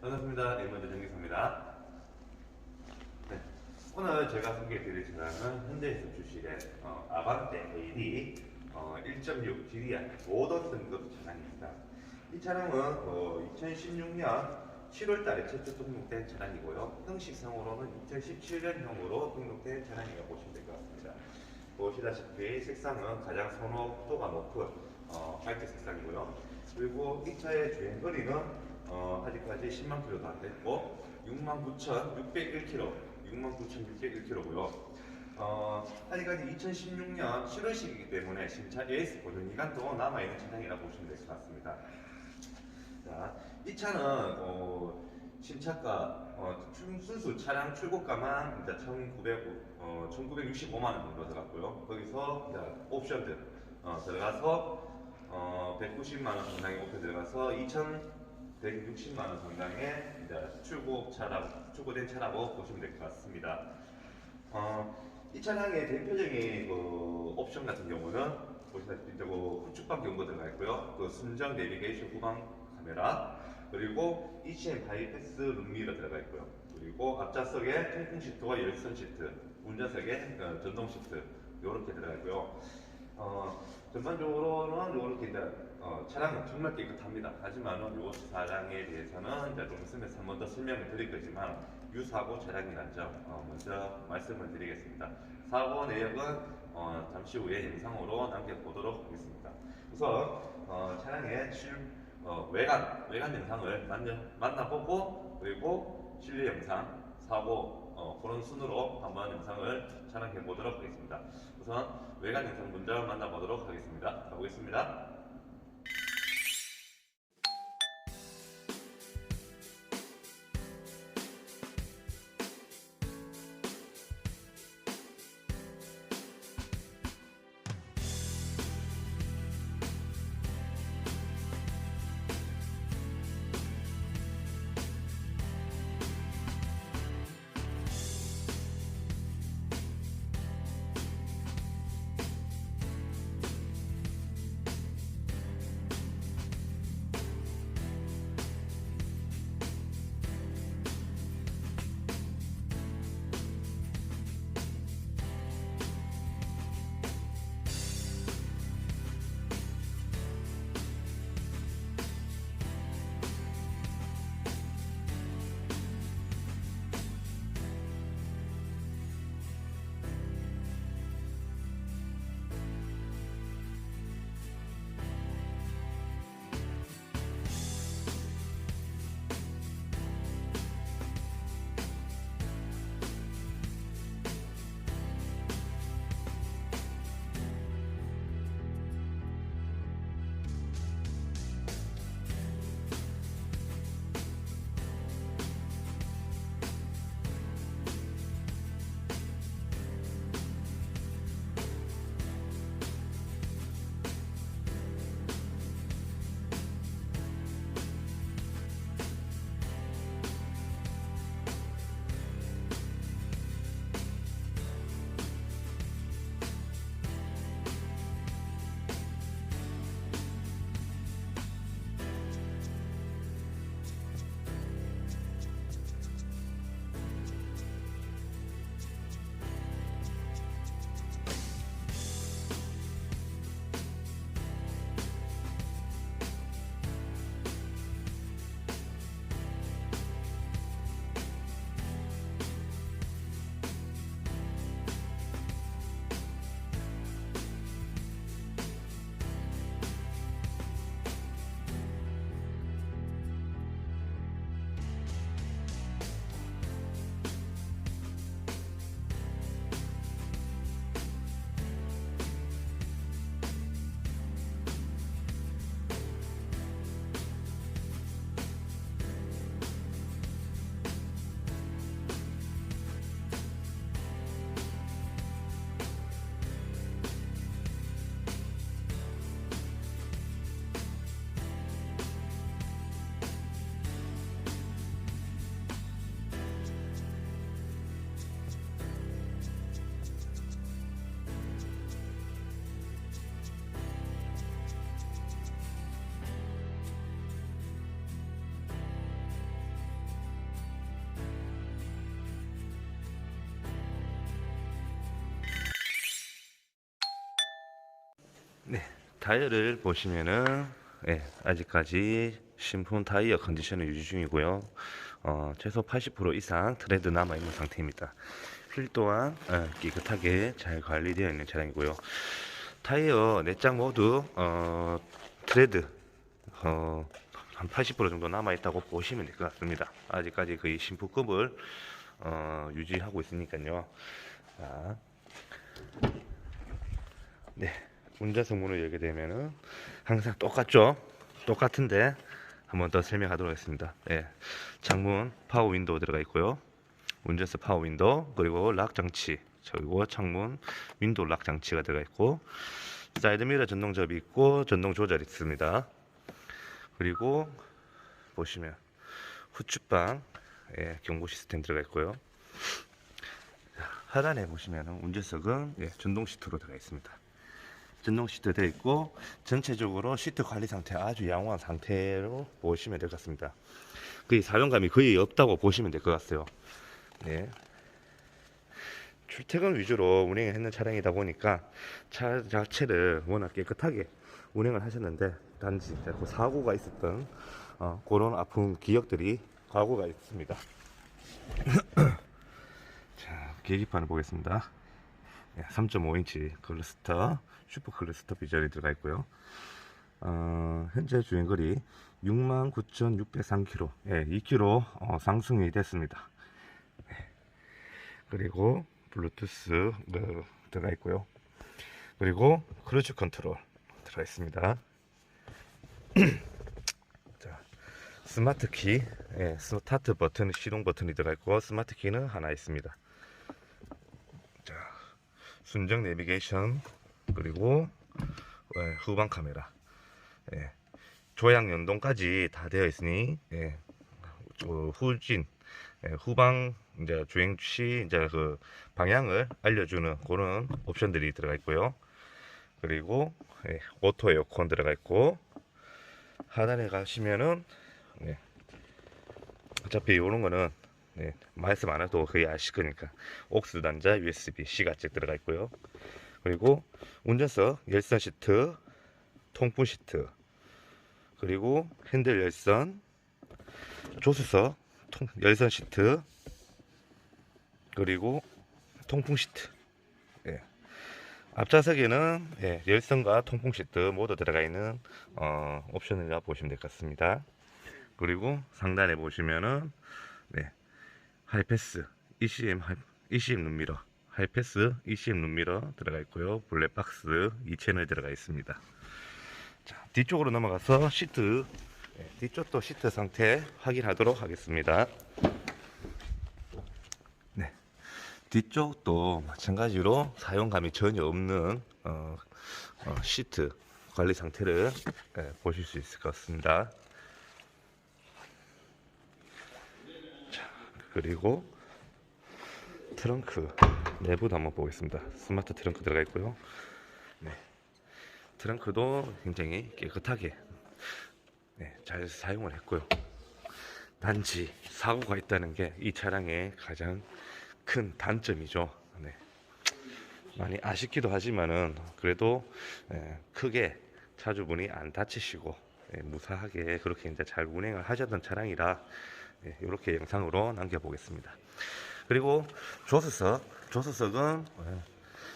반갑습니다. 에이먼드 정기사입니다. 네, 오늘 제가 소개해드릴 차량은 현대에서 출시된 어, 아반떼 AD 어, 1.6 GDI 모던 등급 차량입니다. 이 차량은 어, 2016년 7월달에 최초 등록된 차량이고요. 형식상으로는 2017년형으로 등록된 차량이라고 보시면 될 것 같습니다. 보시다시피 색상은 가장 선호도가 높은 어, 화이트 색상이고요. 그리고 이 차의 주행 거리는 어, 아직까지 10만 킬로도 안 됐고 69,601km, 69,601km고요. 어, 아직까지 2016년 7월식이기 때문에 신차 AS 보존 기간도 남아 있는 차량이라고 보시면 될 것 같습니다. 자, 이 차는 어, 신차가 어, 출- 순수 차량 출고가만 이제 1,900, 어, 1,965만 원 정도 들어갔고요. 거기서 이제 옵션들 어, 들어가서 어, 190만 원 상당의 옵션 들어가서 2,160만 원 상당의 이제 출고 차라고 출고된 차라고 보시면 될 것 같습니다. 어, 이 차량의 대표적인 그 옵션 같은 경우는 보시다시피 이제 그 후측방 경고 들어가 있고요. 그 순정 내비게이션 후방 카메라 그리고 ECM 바이패스 룸미러 들어가 있고요. 그리고 앞좌석에 통풍 시트와 열선 시트, 운전석에 어, 전동 시트 이렇게 들어가 있고요. 어, 전반적으로는 이렇게 이제 어, 차량은 정말 깨끗합니다. 하지만은 이 차량에 대해서는 이제 좀 있으면서 한번 더 설명을 드릴 거지만 유사고 차량이라는 점 어, 먼저 말씀을 드리겠습니다. 사고 내역은 어, 잠시 후에 영상으로 남겨보도록 하겠습니다. 우선 어, 차량의 실, 어, 외관 외관 영상을 만나, 만나보고 그리고 실내 영상 사고 어, 그런 순으로 한번 영상을 촬영해 보도록 하겠습니다. 우선 외관 영상 먼저 만나보도록 하겠습니다. 가보겠습니다. 타이어를 보시면은 예, 아직까지 신품 타이어 컨디션을 유지 중이고요. 어, 최소 80% 이상 트레드 남아 있는 상태입니다. 휠 또한 어, 깨끗하게 잘 관리되어 있는 차량이고요. 타이어 네장 모두 어, 트레드 어, 한 80% 정도 남아 있다고 보시면 될 것 같습니다. 아직까지 거의 신품급을 어, 유지하고 있으니까요. 자, 네, 운전석 문을 열게 되면은 항상 똑같죠? 똑같은데 한번 더 설명하도록 하겠습니다. 예, 창문 파워 윈도우 들어가 있고요. 운전석 파워 윈도우 그리고 락 장치 그리고 창문 윈도우 락 장치가 들어가 있고 사이드 미러 전동 접이 있고 전동 조절 있습니다. 그리고 보시면 후측방 예, 경고 시스템 들어가 있고요. 하단에 보시면 운전석은 예, 전동 시트로 들어가 있습니다. 전동 시트 되어 있고 전체적으로 시트 관리 상태 아주 양호한 상태로 보시면 될 것 같습니다. 거의 사용감이 거의 없다고 보시면 될 것 같아요. 네. 출퇴근 위주로 운행을 했는 차량이다 보니까 차 자체를 워낙 깨끗하게 운행을 하셨는데 단지 그 사고가 있었던 어, 그런 아픈 기억들이 과거가 있습니다. 자, 계기판을 보겠습니다. 3.5인치 클러스터 슈퍼 클러스터 비전이 들어가 있고요. 어, 현재 주행거리 69,603km, 예, 2km 어, 상승이 됐습니다. 네. 그리고 블루투스 그, 들어가 있고요. 그리고 크루즈 컨트롤 들어가 있습니다. 자, 스마트 키, 예, 스타트 버튼, 시동 버튼이 들어가 있고 스마트 키는 하나 있습니다. 자, 순정 내비게이션 그리고 예, 후방 카메라, 예, 조향 연동까지 다 되어 있으니 예, 저 후진 예, 후방 이제 주행 시 이제 그 방향을 알려주는 그런 옵션들이 들어가 있고요. 그리고 예, 오토 에어컨 들어가 있고 하단에 가시면은 예, 어차피 이런 거는 네, 말씀 안 해도 거의 아실 거니까 옥스 단자 USB C가 쭉 들어가 있고요. 그리고 운전석 열선 시트, 통풍 시트, 그리고 핸들 열선, 조수석 통- 열선 시트, 그리고 통풍 시트. 예. 앞좌석에는 예, 열선과 통풍 시트 모두 들어가 있는 어, 옵션이라 보시면 될 것 같습니다. 그리고 상단에 보시면은 네, 하이패스 ECM 하이, ECM 룸미러 하이패스 ECM 룸미러 들어가 있고요. 블랙박스 2채널 들어가 있습니다. 자 뒤쪽으로 넘어가서 시트 네, 뒤쪽도 시트 상태 확인하도록 하겠습니다. 네 뒤쪽도 마찬가지로 사용감이 전혀 없는 어, 어, 시트 관리 상태를 예, 보실 수 있을 것 같습니다 그리고 트렁크 내부도 한번 보겠습니다. 스마트 트렁크 들어가 있고요. 네. 트렁크도 굉장히 깨끗하게 네, 잘 사용을 했고요. 단지 사고가 있다는 게 이 차량의 가장 큰 단점이죠. 네. 많이 아쉽기도 하지만은 그래도 예, 크게 차주분이 안 다치시고 예, 무사하게 그렇게 이제 잘 운행을 하셨던 차량이라 이렇게 영상으로 남겨보겠습니다. 그리고 조수석, 조수석은 예,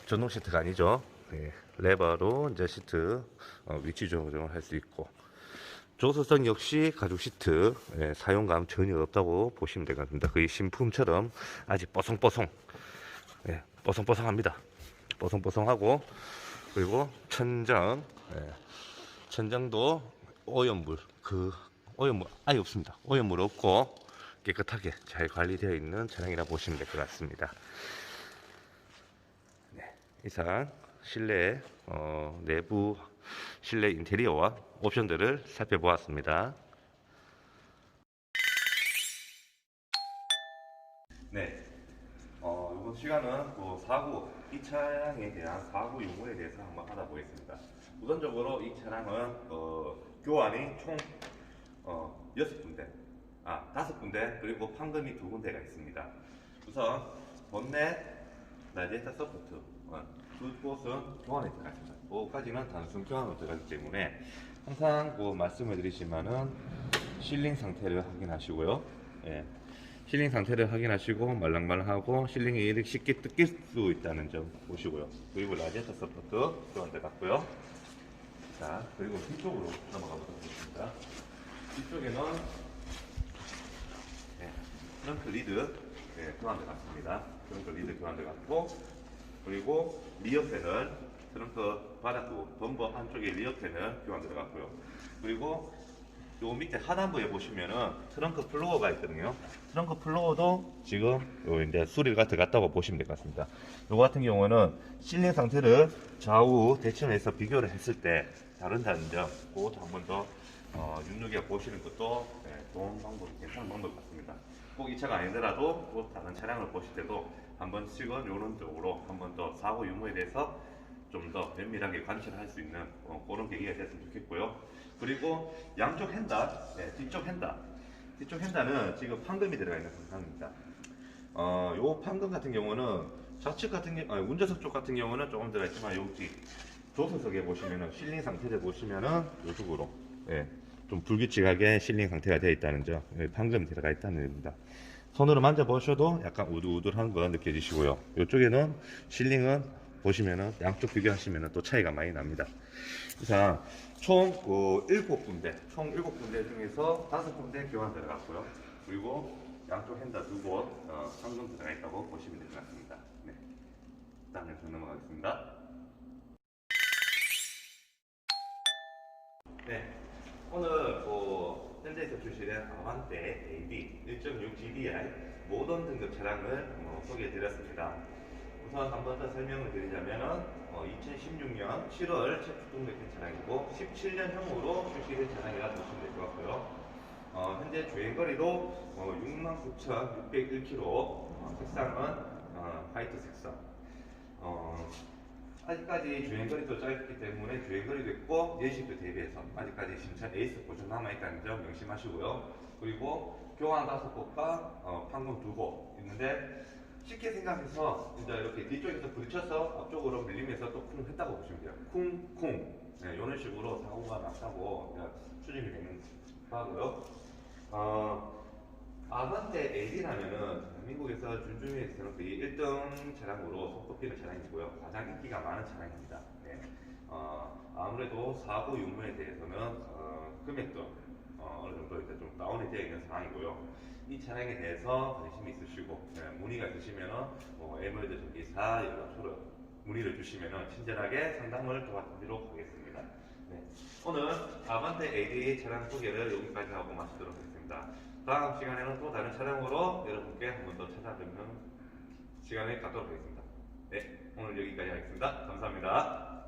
전동 시트가 아니죠. 예, 레버로 이제 시트 어, 위치 조정을 할 수 있고 조수석 역시 가죽 시트 예, 사용감 전혀 없다고 보시면 되겠습니다. 거의 신품처럼 아직 뽀송뽀송, 예, 뽀송뽀송합니다. 뽀송뽀송하고 그리고 천장, 예, 천장도 오염물 그 오염물 아예 없습니다. 오염물 없고 깨끗하게 잘 관리되어 있는 차량이라 보시면 될 것 같습니다. 네, 이상 실내 어, 내부 실내 인테리어와 옵션들을 살펴보았습니다. 네, 어, 이번 시간은 또 사고 이 차량에 대한 사고 요금에 대해서 한번 알아보겠습니다. 우선적으로 이 차량은 어, 교환이 총 어, 여섯 군데, 아 다섯 군데 그리고 판금이 두 군데가 있습니다. 우선 본넷 라디에이터 서포트 어, 두 곳은 교환에 들어갔습니다. 그까지는 단순 교환으로 들어가기 때문에 항상 그 말씀을 드리지만은 실링 상태를 확인하시고요. 예. 실링 상태를 확인하시고 말랑말랑하고 실링이 쉽게 뜯길 수 있다는 점 보시고요. 그리고 라디에이터 서포트 교환 들어갔고요. 자 그리고 뒤쪽으로 넘어가 보도록 하겠습니다. 뒤쪽에는 네, 트렁크 리드 네, 교환 들어갔습니다. 트렁크 리드 교환 들어갔고 그리고 리어팬은 트렁크 바닥부 범버 한쪽에 리어팬은 교환 들어갔고요. 그리고 요 밑에 하단부에 보시면은 트렁크 플로어가 있거든요. 트렁크 플로어도 지금 요 이제 수리가 들어갔다고 보시면 될 것 같습니다. 요거 같은 경우는 실내 상태를 좌우 대칭해서 비교를 했을 때 다른다는 점, 그것도 한번 더 어, 눈여겨 보시는 것도 네, 좋은 방법, 괜찮은 방법 같습니다. 꼭 이 차가 아니더라도 또 다른 차량을 보실 때도 한 번씩은 이런 쪽으로 한 번 더 사고 유무에 대해서 좀 더 면밀하게 관찰할 수 있는 어, 그런 계기가 됐으면 좋겠고요. 그리고 양쪽 핸다, 네, 뒤쪽 핸다. 뒤쪽 핸다는 지금 판금이 들어가 있는 상황입니다. 어, 요 판금 같은 경우는 좌측 같은 경우, 아니, 운전석 쪽 같은 경우는 조금 들어가 있지만 여기 조수석에 보시면은 실링 상태를 보시면은 이쪽으로 예, 좀 불규칙하게 실링 상태가 되어 있다는 점, 예, 판금 들어가 있다는 겁니다. 손으로 만져보셔도 약간 우들우들한 거 느껴지시고요. 이쪽에는 실링은 보시면은 양쪽 비교하시면은 또 차이가 많이 납니다. 이상 총그 일곱 군데, 총 일곱 군데 중에서 다섯 군데 교환 들어갔고요. 그리고 양쪽 핸다 두 곳, 어, 상금 들어가 있다고 보시면 될 것 같습니다. 네. 다음 영 넘어가겠습니다. 네. 오늘 그 현대에서 출시된 아반떼 AB 1.6 GDI 모던 등급 차량을 어, 소개해 드렸습니다. 우선 한 번 더 설명을 드리자면은 어, 2016년 7월 체축등록된 차량이고 17년형으로 출시된 차량이라 보시면 될 것 같고요. 어, 현재 주행거리도 어, 69,601km, 어, 색상은 어, 화이트 색상. 어, 아직까지 주행거리도 짧기 때문에 주행거리도 있고 예식도 대비해서 아직까지 신차 에이스 보존 남아있다는 점 명심하시고요. 그리고 교환 다섯 곳과 어, 판금 두곳 있는데 쉽게 생각해서 이제 이렇게 뒤쪽에서 부딪혀서 앞쪽으로 밀리면서 또 쿵 했다고 보시면 돼요. 쿵 쿵 네, 이런 식으로 사고가 났다고 추정이 되는 거고요. 어, 아반떼 AD라면은 대한민국에서 준중에서는 거의 1등 차량으로 손꼽히는 차량이고요. 가장 인기가 많은 차량입니다. 네. 어, 아무래도 사고 유무에 대해서는 어, 금액도 어, 어느 정도 이제 좀 다운이 되어 있는 상황이고요. 이 차량에 대해서 관심이 있으시고 네, 문의가 있으시면은 뭐 에mer드 전기사 연락처로 문의를 주시면은 친절하게 상담을 도와드리도록 하겠습니다. 네. 오늘 아반떼 AD 차량 소개를 여기까지 하고 마치도록 하겠습니다. 다음 시간에는 또 다른 차량으로 여러분께 한 번 더 찾아뵙는 시간을 갖도록 하겠습니다. 네, 오늘 여기까지 하겠습니다. 감사합니다.